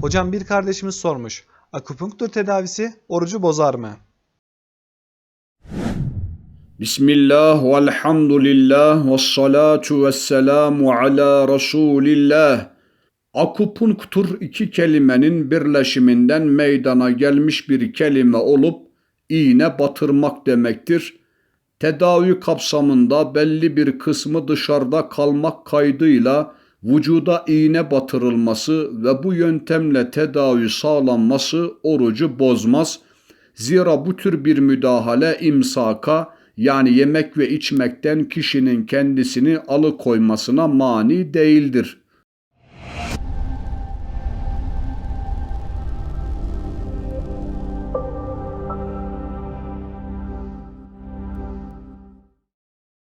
Hocam bir kardeşimiz sormuş. Akupunktur tedavisi orucu bozar mı? Bismillah velhamdülillah ve salatu ve selamu ala Resulillah. Akupunktur iki kelimenin birleşiminden meydana gelmiş bir kelime olup iğne batırmak demektir. Tedavi kapsamında belli bir kısmı dışarıda kalmak kaydıyla vücuda iğne batırılması ve bu yöntemle tedavi sağlanması orucu bozmaz. Zira bu tür bir müdahale imsaka yani yemek ve içmekten kişinin kendisini alıkoymasına mani değildir.